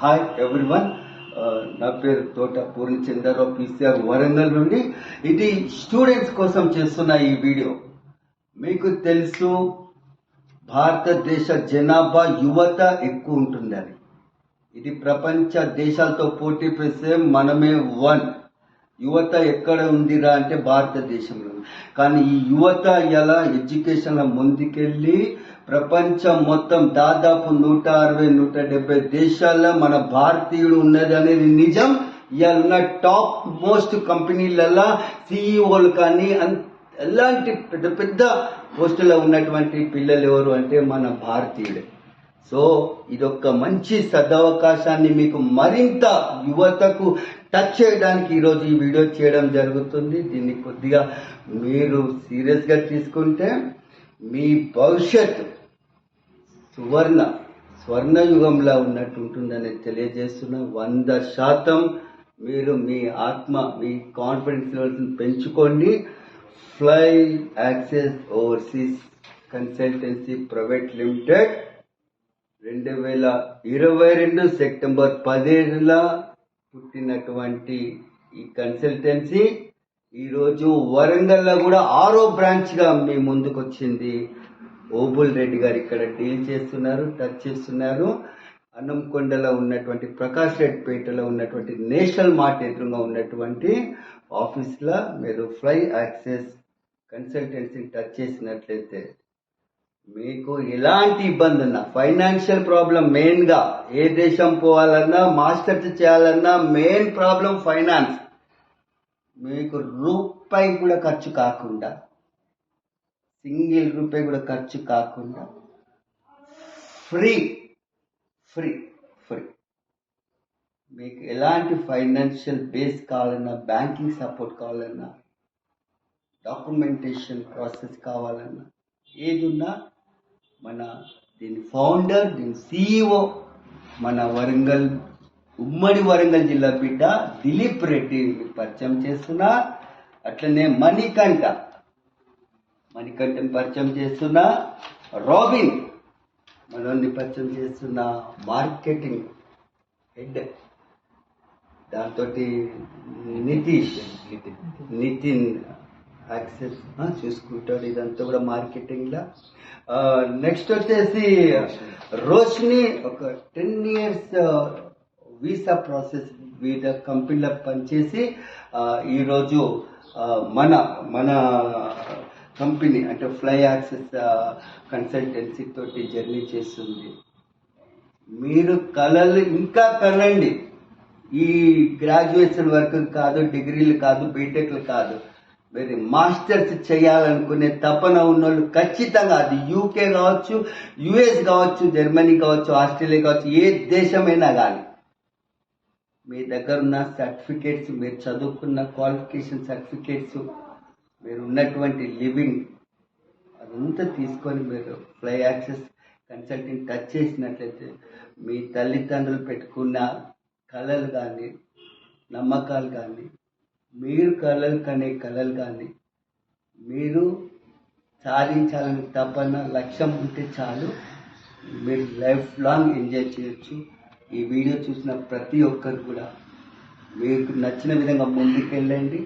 Hi everyone uh, నా పేరు తోట పూర్ణచంద్రరావు పీసీఆర్ వరంగల్ నుండి. ఇది స్టూడెంట్స్ కోసం చేస్తున్న ఈ వీడియో. మీకు తెలుసు భారతదేశ జనాభా యువత ఎక్కువ ఉంటుందని. ఇది ప్రపంచ దేశాలతో పోటీ పెడితే మనమే వన్. యువత ఎక్కడ ఉందిరా అంటే భారతదేశంలో. కానీ ఈ యువత ఎలా ఎడ్యుకేషన్ ముందుకెళ్ళి ప్రపంచం మొత్తం దాదాపు నూట అరవై నూట డెబ్బై దేశాల్లో మన భారతీయుడు ఉన్నది అనేది నిజం. ఇవాళ టాప్ మోస్ట్ కంపెనీలలో సిఇఓలు కానీ ఎలాంటి పెద్ద పెద్ద పోస్టులో ఉన్నటువంటి పిల్లలు ఎవరు అంటే మన భారతీయుడే. సో ఇదొక మంచి సదవకాశాన్ని మీకు మరింత యువతకు టచ్ చేయడానికి ఈరోజు ఈ వీడియో చేయడం జరుగుతుంది. దీన్ని కొద్దిగా మీరు సీరియస్గా తీసుకుంటే మీ భవిష్యత్తు సువర్ణ స్వర్ణయుగంలో ఉన్నట్టు ఉంటుందని తెలియజేస్తున్న. వంద శాతం మీరు మీ ఆత్మ మీ కాన్ఫిడెన్స్ లెవెల్స్ని పెంచుకోండి. Fly Axis overseas consultancy private limited రెండు వేల ఇరవై రెండు సెప్టెంబర్ పదిహేనుల పుట్టినటువంటి ఈ కన్సల్టెన్సీ ఈరోజు వరంగల్లో కూడా ఆరో బ్రాంచ్గా మీ ముందుకు వచ్చింది ఓబుల్ రెడ్డి గారు ఇక్కడ డీల్ చేస్తున్నారు టచ్ చేస్తున్నారు. అన్నంకొండలో ఉన్నటువంటి ప్రకాష్ రెడ్ పేటలో ఉన్నటువంటి నేషనల్ మార్ట్ ఎదురుగా ఉన్నటువంటి ఆఫీస్లో మీరు ఫ్లై యాక్సెస్ కన్సల్టెన్సీని టచ్ చేసినట్లయితే మీకు ఎలాంటి ఇబ్బంది ఉన్నా ఫైనాన్షియల్ ప్రాబ్లం మెయిన్గా ఏ దేశం పోవాలన్నా మాస్టర్స్ చేయాలన్నా మెయిన్ ప్రాబ్లం ఫైనాన్స్. మీకు రూపాయి కూడా ఖర్చు కాకుండా సింగిల్ రూపాయి కూడా ఖర్చు కాకుండా ఫ్రీ ఫ్రీ ఫ్రీ. మీకు ఎలాంటి ఫైనాన్షియల్ బేస్ కావాలన్నా బ్యాంకింగ్ సపోర్ట్ కావాలన్నా డాక్యుమెంటేషన్ ప్రాసెస్ కావాలన్నా ఏది ఉన్నా మన దీని ఫౌండర్ దీని సిఇఓ మన వరంగల్ ఉమ్మడి వరంగల్ జిల్లా బిడ్డ దిలీప్ రెడ్డి పరిచయం చేస్తున్నా అట్లనే మణికంఠ. మణికంఠని పరిచయం చేస్తున్నా రాబిన్. మనల్ని పరిచయం చేస్తున్న మార్కెటింగ్ హెడ్. దాంతో నితీష్. నితిన్. యాక్సెస్ చూసుకుంటాడు. ఇదంతా కూడా మార్కెటింగ్ లా నెక్స్ట్ వచ్చేసి రోష్ని ఒక టెన్ ఇయర్స్ వీసా ప్రాసెస్ వివిధ కంపెనీలో పనిచేసి ఈరోజు మన మన కంపెనీ అంటే ఫ్లై యాక్సెస్ కన్సల్టెన్సీ తోటి జర్నీ చేస్తుంది. మీరు కళలు ఇంకా కలండి. ఈ గ్రాడ్యుయేషన్ వరకు కాదు డిగ్రీలు కాదు బీటెక్లు కాదు. మీరు మాస్టర్స్ చేయాలనుకునే తపన ఉన్నోళ్ళు ఖచ్చితంగా అది యూకే కావచ్చు యుఎస్ కావచ్చు జర్మనీ కావచ్చు ఆస్ట్రేలియా కావచ్చు ఏ దేశమైనా కానీ మీ దగ్గర ఉన్న సర్టిఫికేట్స్ మీరు చదువుకున్న క్వాలిఫికేషన్ సర్టిఫికేట్స్ మీరు ఉన్నటువంటి లివింగ్ అదంతా తీసుకొని మీరు ఫ్లై యాక్సెస్ కన్సల్టింగ్ టచ్ చేసినట్లయితే మీ తల్లిదండ్రులు పెట్టుకున్న కళలు కానీ నమ్మకాలు కానీ మీరు కళలు కనే కళలు కానీ మీరు సాధించాలని తపన లక్ష్యం ఉంటే చాలు. మీరు లైఫ్ లాంగ్ ఎంజాయ్ చేయొచ్చు. ఈ వీడియో చూసిన ప్రతి ఒక్కరు కూడా మీకు నచ్చిన విధంగా ముందుకెళ్ళండి.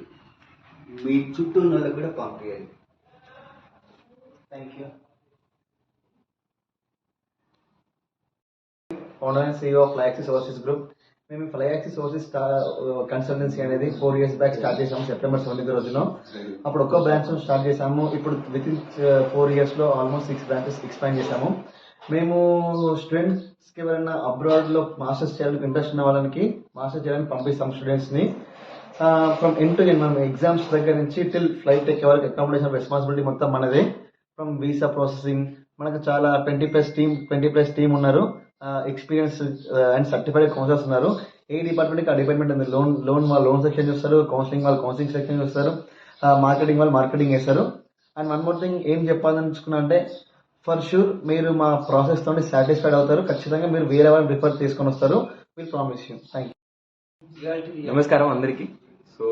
మీ చుట్టూ ఉన్న వాళ్ళకి కూడా పంపించండి thank you owner and CEO of Axis overseas group మేము ఫ్లై సోర్సెస్ కన్సల్టెన్సీ అనేది ఫోర్ ఇయర్స్ బ్యాక్ స్టార్ట్ చేసాము సెప్టెంబర్ సెవెంటీన్త్ రోజున. అప్పుడు ఒక్కో బ్రాంచ్ స్టార్ట్ చేసాము ఇప్పుడు విత్ ఇన్ ఫోర్ ఇయర్స్లో ఆల్మోస్ట్ సిక్స్ బ్రాంచెస్ ఎక్స్పాండ్ చేసాము మేము స్టూడెంట్స్కి ఎవరైనా అబ్రాడ్లో మాస్టర్స్ చేయాలని ఇంట్రెస్ట్ ఉన్న వాళ్ళకి మాస్టర్స్ చేయాలని పంపిస్తాం స్టూడెంట్స్ని. ఫ్రమ్ ఎన్ టు ఎన్ మనం ఎగ్జామ్స్ దగ్గర నుంచి టిల్ ఫ్లైట్ ఎక్కే వరకు అకామిడేషన్ రెస్పాన్సిబిలిటీ మొత్తం మనదే. ఫ్రమ్ వీసా ప్రాసెసింగ్ మనకు చాలా twenty plus team twenty plus team ఉన్నారు. ఎక్స్పీరియన్స్ అండ్ సర్టిఫైడ్ కౌన్సిలర్స్ ఉన్నారు. ఏ డిపార్ట్మెంట్ ఆ డిపార్ట్మెంట్ ఉంది లోన్ లోన్ వాళ్ళు లోన్ సెక్షన్ చూస్తారు కౌన్సిలింగ్ వాళ్ళు కౌన్సిలింగ్ సెక్షన్ చూస్తారు మార్కెటింగ్ వాళ్ళు మార్కెటింగ్ చేస్తారు. అండ్ వన్ మోర్ థింగ్ ఏం చెప్పాలనుకున్నా అంటే ఫర్ షూర్ మీరు మా ప్రాసెస్ తోటి సాటిస్ఫైడ్ అవుతారు. ఖచ్చితంగా మీరు వేరే వాళ్ళని రిఫర్ తీసుకొని వస్తారు. Will promise you thank you నమస్కారం అందరికీ. So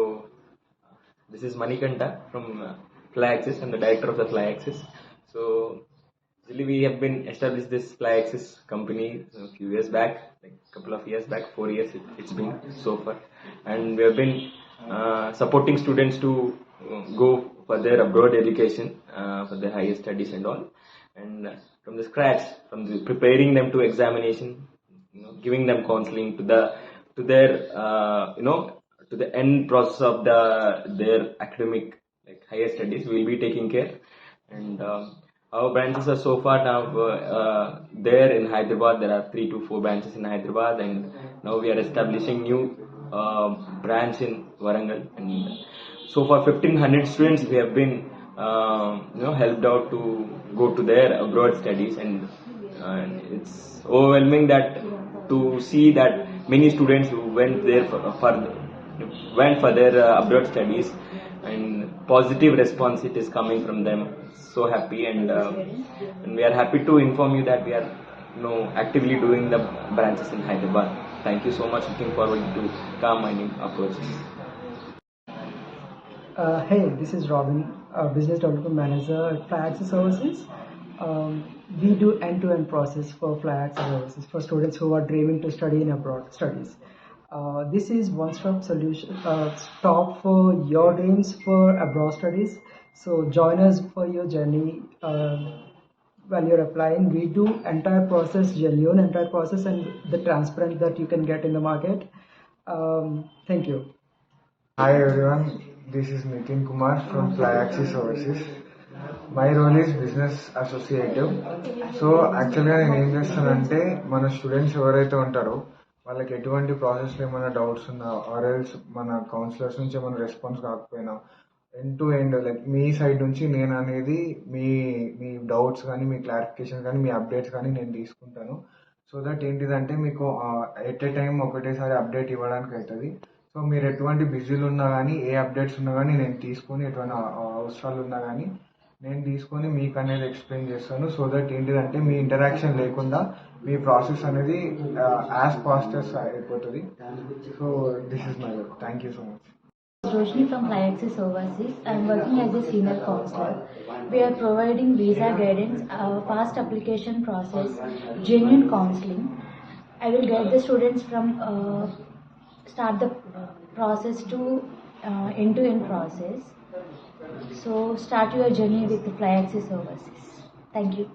this is Manikanta from Fly Axis and the director of the Fly Axis so Actually, we have been established this Fly Access company a few years back, like a couple of years back, four years it, it's been so far, and we have been uh, supporting students to uh, go for their abroad education, uh, for their higher studies and all, and uh, from the scratch, from the preparing them to examination, you know, giving them counseling to the to their uh, you know to the end process of the their academic like higher studies, we'll be taking care. And um, our branches are so far now uh, uh, there in Hyderabad. There are three to four branches in Hyderabad, and now we are establishing new uh, branch in Warangal. And so far, 1500 students we have been um, you know helped out to go to their abroad studies, and uh, it's overwhelming that to see that many students who went there for, for went for their uh, abroad studies and positive response it is coming from them so happy and uh, and we are happy to inform you that we are you know actively doing the branches in hyderabad thank you so much looking forward to come and approach Uh, hey, this is Robin, uh, Business Development Manager at Fly Access Services. Um, we do end-to-end process for Fly Access Services for students who are dreaming to study in abroad studies. Uh, this is one-stop solution, uh, stop for your dreams for abroad studies. So join us for your journey. Um while you're applying, we do entire process, genuine entire process, and the transparent that you can get in the market. Um, thank you. Hi everyone, this is Nitin Kumar from Flyaxis Services. My role is business associative so యాక్చువల్గా నేను ఏం చేస్తానంటే మన students ఎవరైతే ఉంటారో వాళ్ళకి ఎటువంటి ప్రాసెస్లో ఏమైనా డౌట్స్ ఉన్నా ఆర్ఎల్స్ మన కౌన్సిలర్స్ నుంచి ఏమైనా రెస్పాన్స్ కాకపోయినా ఎండ్ టు ఎండ్ లైక్ మీ సైడ్ నుంచి నేను అనేది మీ మీ డౌట్స్ కానీ మీ క్లారిఫికేషన్ కానీ మీ అప్డేట్స్ కానీ నేను తీసుకుంటాను. సో దట్ ఏంటిదంటే మీకు ఎట్ ఏ టైం ఒకటేసారి అప్డేట్ ఇవ్వడానికి అవుతుంది సో మీరు ఎటువంటి బిజీలు ఉన్నా కానీ ఏ అప్డేట్స్ ఉన్నా కానీ నేను తీసుకొని ఎటువంటి అవసరాలు ఉన్నా కానీ నేను తీసుకొని మీకు అనేది ఎక్స్ప్లెయిన్ చేస్తాను. సో దట్ ఏంటిదంటే మీ ఇంటరాక్షన్ లేకుండా మీ ప్రాసెస్ అనేది యాజ్ ఫాస్టెస్ట్ అయిపోతుంది so this is my work thank you so much Roshni from Flyaxis Overseas. I'm working as a senior counselor. We are providing visa guidance, uh, fast application process, genuine counseling. I will guide the students from uh, start the process to uh, end-to-end process. So start your journey with the Flyaxis Overseas. Thank you.